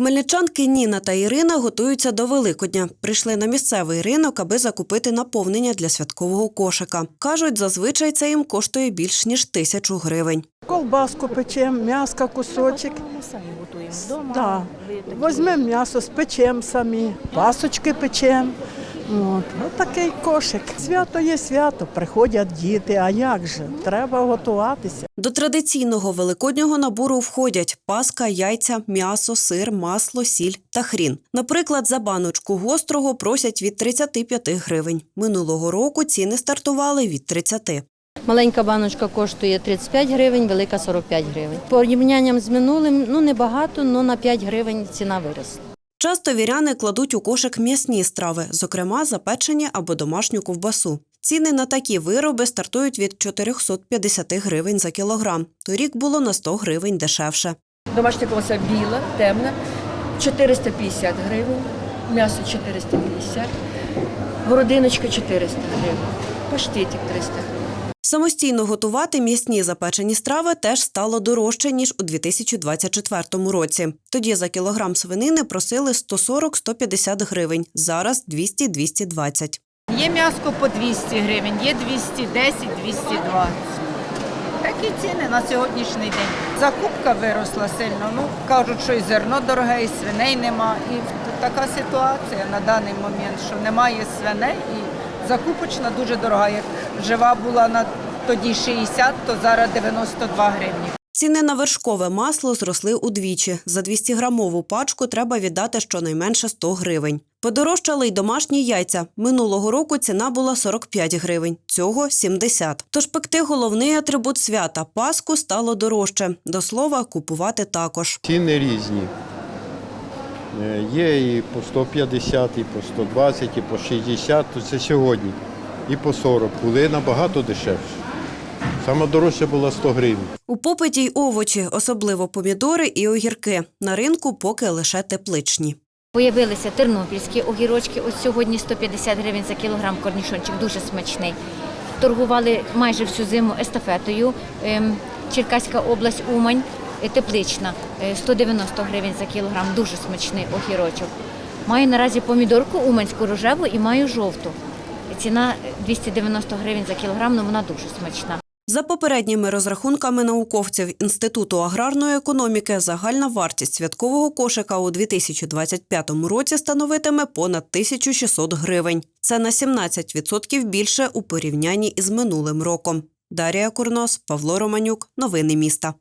Хмельничанки Ніна та Ірина готуються до Великодня. Прийшли на місцевий ринок, аби закупити наповнення для святкового кошика. Кажуть, зазвичай це їм коштує більш ніж тисячу гривень. Колбаску печемо, м'яска кусочок. Ми самі готуємо вдома. Да. Возьмемо м'ясо, спечемо самі, пасочки печемо. От. От такий кошик. Свято є свято, приходять діти, а як же? Треба готуватися. До традиційного великоднього набору входять паска, яйця, м'ясо, сир, масло, сіль та хрін. Наприклад, за баночку гострого просять від 35 гривень. Минулого року ціни стартували від 30. Маленька баночка коштує 35 гривень, велика 45 гривень. Порівнянням з минулим, ну небагато, але на 5 гривень ціна виросла. Часто віряни кладуть у кошик м'ясні страви, зокрема запечені або домашню ковбасу. Ціни на такі вироби стартують від 450 гривень за кілограм. Торік було на 100 гривень дешевше. Домашня ковбаса біла, темна, 450 гривень, м'ясо 450, городиночка 400 гривень, паштетик 300 гривень. Самостійно готувати м'ясні запечені страви теж стало дорожче ніж у 2024 році. Тоді за кілограм свинини просили 140-150 гривень, зараз 200-220. Є м'яско по 200 гривень, є 210, 220. Такі ціни на сьогоднішній день. Закупка виросла сильно. Ну кажуть, що і зерно дороге, і свиней нема. І така ситуація на даний момент, що немає свиней, і закупочна дуже дорога. Як жива була на тоді 60, то зараз 92 гривні. Ціни на вершкове масло зросли удвічі. За 200-грамову пачку треба віддати щонайменше 100 гривень. Подорожчали й домашні яйця. Минулого року ціна була 45 гривень, цього – 70. Тож пекти головний атрибут свята – паску стало дорожче. До слова, купувати також. Ціни різні. Е, Є і по 150, і по 120, і по 60, то це сьогодні. І по 40. Були набагато дешевше. Саме дорожче було 100 гривень. У попиті й овочі, особливо помідори і огірки. На ринку поки лише тепличні. Появилися тернопільські огірочки. Ось сьогодні 150 гривень за кілограм корнішончик, дуже смачний. Торгували майже всю зиму естафетою. Ем, Черкаська область, Умань, теплична, е, 190 гривень за кілограм, дуже смачний огірочок. Маю наразі помідорку уманську рожеву і маю жовту. Ціна е, 290 гривень за кілограм, але вона дуже смачна. За попередніми розрахунками науковців Інституту аграрної економіки, загальна вартість святкового кошика у 2025 році становитиме понад 1600 гривень. Це на 17% більше у порівнянні із минулим роком. Дарія Курнос, Павло Романюк. Новини міста.